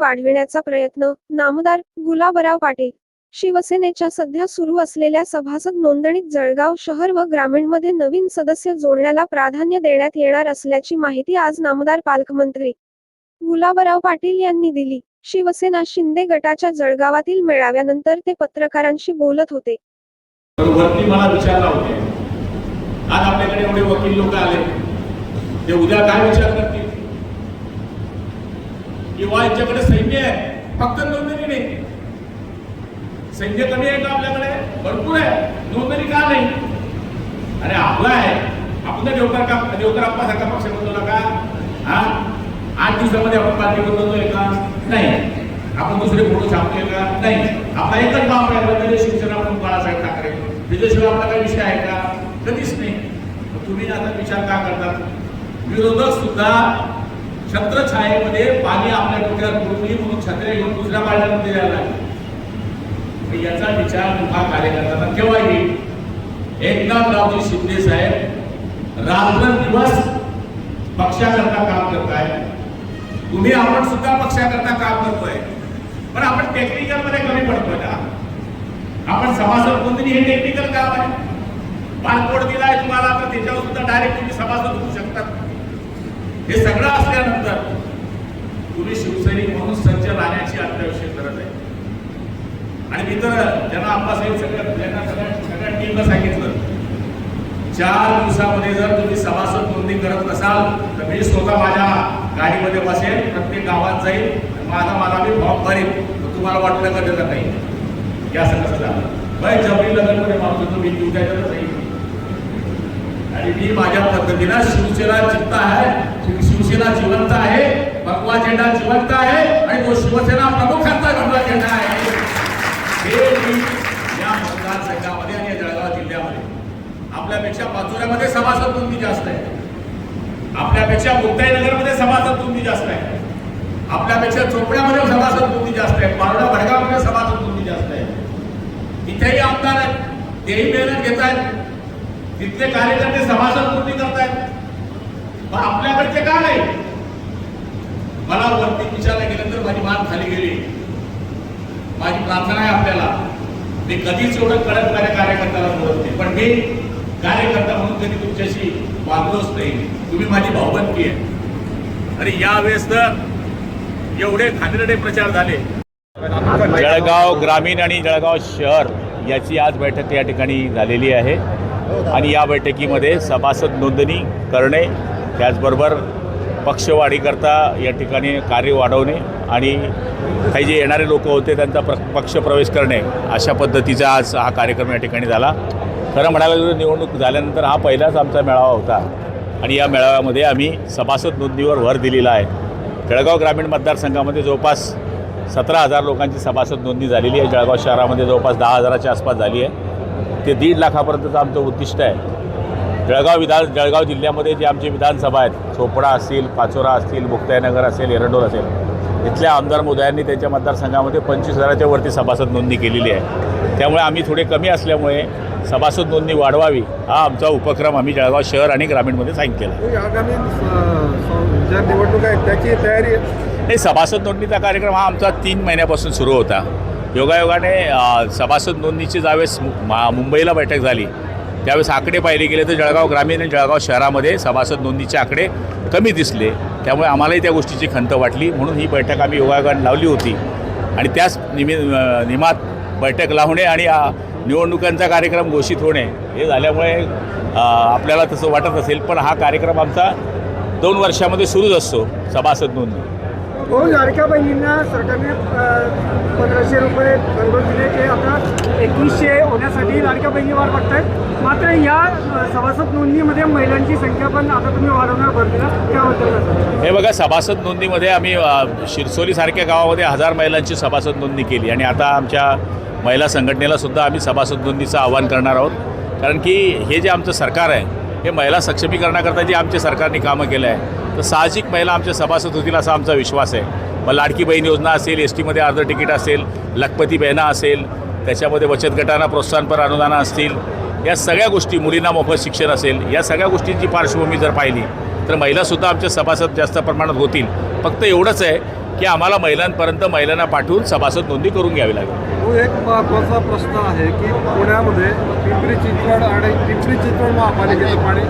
वाढविण्याचा प्रयत्न. नामदार गुलाबराव पाटील. शिवसेनेच्या सध्या सुरू असलेल्या सभासद नोंदणीत जळगाव शहर व ग्रामीणमध्ये नवीन सदस्य जोडण्याला प्राधान्य देण्यात येणार असल्याची माहिती आज नामदार पालकमंत्री गुलाबराव पाटील यांनी दिली. शिवसेना शिंदे गटाच्या जळगावातील मेळाव्यानंतर ते पत्रकारांशी बोलत होते. वरती मला विचारला होते. आज आपल्याकडे एवढे वकील लोक आले. ते उद्या काय विचार करतील? किंवा यांच्याकडे सैन्य आहे. फक्त नोंदणी नाही. सैन्य कमी आहे का आपल्याकडे? भरपूर आहे. नोंदणी का नाही? अरे आपला आहे. आपण देवकर का देवकर सारखा पक्ष बनवला का? हा? आठ दिवसामध्ये आपण पार्टी बनवतोय का? नाही. आपण दुसरे फोटो छापतोय का? नाही. आपला एकच नाव आहे. शिक्षण आपण म्हणून बाळासाहेब ठाकरे? त्याच्याशिवाय आपला काही विषय आहे का? कधीच नाही. तुम्ही आता विचार का करतात विरोधक सुद्धा छत्रछायेमध्ये पाणी आपल्या डोक्यावर पडू म्हणून छत्रे घेऊन दुसऱ्या माळ्यामध्ये द्यायला लागले. याचा विचार तुम्हा कार्यकर्त्यांना केव्हा येईल. एकनाथरावजी शिंदे साहेब रात्रंदिवस पक्षाकरता काम करताय. तुम्ही आपण सुद्धा पक्षाकरता काम करतोय. पण आपण टेक्निकलमध्ये कमी पडतोय ना. आपण सभासद नोंदणी हे टेक्निकल काम आहे? पासपोर्ट दिलाय तुम्हाला तर त्याच्यावर सुद्धा डायरेक्ट तुम्ही सभासद होऊ शकता. हे सगळं असल्यानंतर तुम्ही शिवसैनिक म्हणून सज्ज राहण्याची अत्यावश्यक गरज आहे. आणि मी तर ज्यांना आप्पासाहेब सगळ्या त्यांना सगळ्या सगळ्या टीमला सांगितलं चार दिवसामध्ये जर तुम्ही सभासद नोंदणी करत नसाल तर मी स्वतः माझ्या गाडीमध्ये बसेल प्रत्येक गावात जाईल माझा माझा मी फॉर्म भरेल. तर तुम्हाला वाटलं का त्याचं काही? या असं कसं झालं बरं जबरी लग्नमध्ये मागतो तुम्ही मी जाईल. आणि मी माझ्या पद्धतीनं शिवसेना जिंकत आहे शिवसेना जिवंत आहे भगवा झेंडा जिवंत आहे आणि तो शिवसेना प्रमुखांचा भगवा झेंडा आहे. हे मी या मतदारसंघामध्ये आणि या जळगाव जिल्ह्यामध्ये आपल्यापेक्षा पाचोऱ्यामध्ये सभासद नोंदी जास्त आहे? आपल्यापेक्षा मुक्ताईनगरमध्ये सभासद नोंदी जास्त आहे? आपल्यापेक्षा चोपड्यामध्ये सभासद नोंदी जास्त आहे? पारडा भडगावमध्ये सभासद नोंदी जास्त आहे? इथेही आमदार आहेत तेही मेहनत घेत आहेत. तिथले कार्यकर्ते सभासद नोंदणी करतायत. पण आपल्याकडचे का नाही? मला वरती विचारला गेल्यानंतर माझी मान खाली गेली. माझी प्रार्थना आहे आपल्याला. मी कधीच एवढं कडक कार्य कार्यकर्त्याला बोलत नाही. पण मी कार्यकर्ता म्हणून कधी तुमच्याशी वागलोच नाही. तुम्ही माझी भावबंदकी आहे. आणि यावेळेस तर एवढे खानरडे प्रचार झाले. जळगाव ग्रामीण आणि जळगाव शहर याची आज बैठक या ठिकाणी झालेली आहे. आणि या बैठकीमध्ये सभासद नोंदणी करणे त्याचबरोबर पक्षवाढीकरता या ठिकाणी कार्य वाढवणे आणि काही जे येणारे लोक होते त्यांचा प्र पक्ष प्रवेश करणे अशा पद्धतीचा आज हा कार्यक्रम या ठिकाणी झाला. खरं म्हणायला गेलं निवडणूक झाल्यानंतर हा पहिलाच आमचा मेळावा होता आणि या मेळाव्यामध्ये आम्ही सभासद नोंदणीवर भर दिलेला आहे. जळगाव ग्रामीण मतदारसंघामध्ये जवळपास सतरा हजार लोकांची सभासद नोंदणी झालेली आहे. जळगाव शहरामध्ये जवळपास दहा हजाराच्या आसपास झाली आहे. ते दीड लाखापर्यंतचं आमचं उद्दिष्ट आहे. जळगाव विधान जळगाव जिल्ह्यामध्ये जे आमची विधानसभा आहेत चोपडा असतील पाचोरा असतील मुक्ताईनगर असेल एरंडोल असेल इथल्या आमदार मोदयांनी त्यांच्या मतदारसंघामध्ये पंचवीस हजाराच्या वरती सभासद नोंदणी केलेली आहे. त्यामुळे आम्ही थोडे कमी असल्यामुळे सभासद नोंदणी वाढवावी हा आमचा उपक्रम आम्ही जळगाव शहर आणि ग्रामीणमध्ये सांगितलेला आहे ही आगामी ज्या निवडणुका आहेत त्याची तयारी नाही सभासद नोंदणीचा कार्यक्रम हा आमचा तीन महिन्यापासून सुरू होता. योगायोगाने सभासद नोंदणीची ज्यावेळेस मु- मा- मुंबईला बैठक झाली त्यावेळेस आकडे पाहिले गेले तर जळगाव ग्रामीण आणि जळगाव शहरामध्ये सभासद नोंदणीचे आकडे कमी दिसले. त्यामुळे आम्हालाही त्या गोष्टीची खंत वाटली. म्हणून ही बैठक आम्ही योगायोगाने लावली होती. आणि त्याच निमि निमात बैठक लावणे आणि निवडणुकांचा कार्यक्रम घोषित होणे हे झाल्यामुळे आपल्याला तसं वाटत असेल. पण हा कार्यक्रम आमचा दोन वर्षामध्ये सुरूच असतो सभासद नोंदणी. हो लाडक्या बहिणींना सरकारने पंधराशे रुपये घरघर दिले ते आता एकवीसशे होण्यासाठी लाडक्या बहिणी वाढ बघतायत. मात्र या सभासद नोंदणीमध्ये महिलांची संख्या पण आता तुम्ही वाढवणार भर दिला त्याबद्दल काय हे बघा सभासद नोंदणीमध्ये आम्ही शिरसोलीसारख्या गावामध्ये हजार महिलांची सभासद नोंदणी केली आणि आता आमच्या महिला संघटनेला सुद्धा आम्ही सभासद नोंदणीचं आवाहन करणार आहोत. कारण की हे जे आमचं सरकार आहे हे महिला सक्षमीकरणाकरता जे आमच्या सरकारने कामं केलं आहे तर साहजिक महिला आमच्या सभासद होतील असा आमचा विश्वास आहे. मग लाडकी बहीण योजना असेल एस टीमध्ये अर्ध तिकीट असेल लखपती बहिणा असेल त्याच्यामध्ये बचत गटांना प्रोत्साहनपर अनुदानं असतील या सगळ्या गोष्टी मुलींना मोफत शिक्षण असेल या सगळ्या गोष्टींची पार्श्वभूमी जर पाहिली तर महिलासुद्धा आमच्या सभासद जास्त प्रमाणात होतील. फक्त एवढंच आहे की आम्हाला महिलांपर्यंत महिलांना पाठवून सभासद नोंदणी करून घ्यावी लागेल. तो एक महत्त्वाचा प्रश्न आहे की पुण्यामध्ये पिंपरी चिंचवड आणि पिंपरी चिंचवड महापालिकेचं पाणी